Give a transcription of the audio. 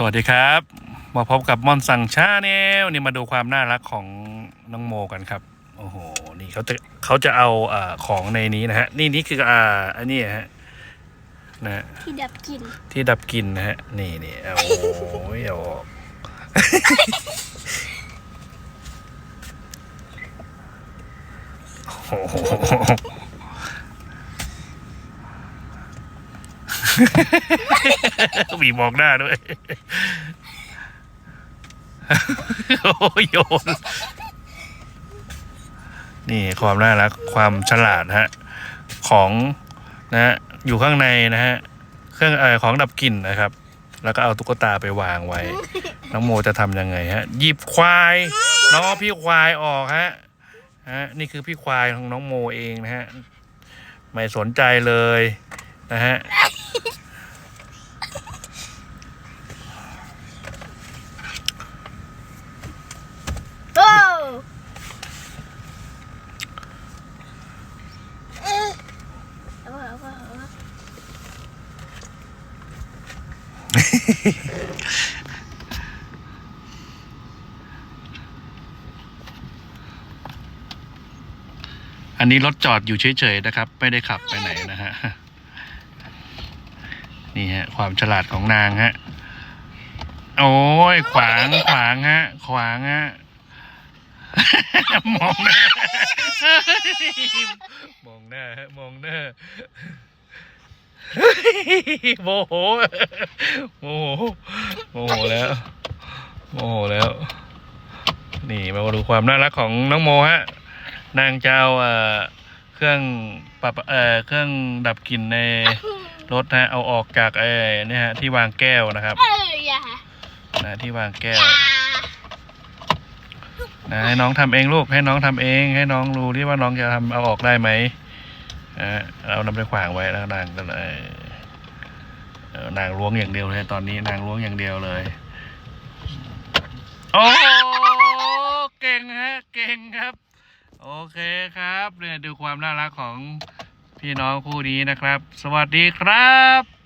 สวัสดีครับ มาพบกับมอนสังชาแนลนี่มาดูความน่ารักของน้องโมกันครับ โอ้โห นี่เขาจะเขาจะเอาอ่าของในนี้นะฮะ นี่นี่คืออ่าอันนี้ฮะนะฮะที่ดับกลิ่นที่ดับกลิ่นนะฮะ นี่นี่เอาโอ้ยเอาออกโอ้โห มีมองหน้าด้วยโอ้ยโยน นี่ความน่ารักความฉลาดฮะ ของนะฮะอยู่ข้างในนะฮะ เครื่องเออของดับกลิ่นนะครับ แล้วก็เอาตุ๊กตาไปวางไว้ น้องโมจะทำยังไงฮะ หยิบควาย น้องพี่ควายออกฮะฮะนี่คือพี่ควายของน้องโมเองนะฮะ ไม่สนใจเลยนะฮะ โอ้เอาเอาเอาเอา อันนี้รถจอดอยู่เฉยๆนะครับ ไม่ได้ขับไปไหนนะฮะ นี่ฮะ ความฉลาดของนางฮะ โอ้ย ขวางขวางฮะ ขวางฮะ มองหน้ามองหน้าฮะ มองหน้า โมโหโมโหโมโหแล้วโมโหแล้ว นี่มาดูความน่ารักของน้องโมฮะนางจะเอาเอ่อเครื่องปรับเอ่อเครื่องดับกลิ่นในรถนะเอาออกจากไอ้เนี่ยฮะที่วางแก้วนะครับเอ้ยอย่านะที่วางแก้วนะให้น้องทำเองลูกให้น้องทำเอง ให้น้องรู้ที่ว่าน้องจะทำเอาออกได้ไหมนะเอานำไปขวางไว้แล้วนางก็เลยเอ่อ นางล้วงอย่างเดียวเลยตอนนี้นางล้วงอย่างเดียวเลยโอ้เก่งฮะเก่งครับ โอเคครับเนี่ยดูความน่ารักของพี่น้องคู่นี้นะครับ สวัสดีครับ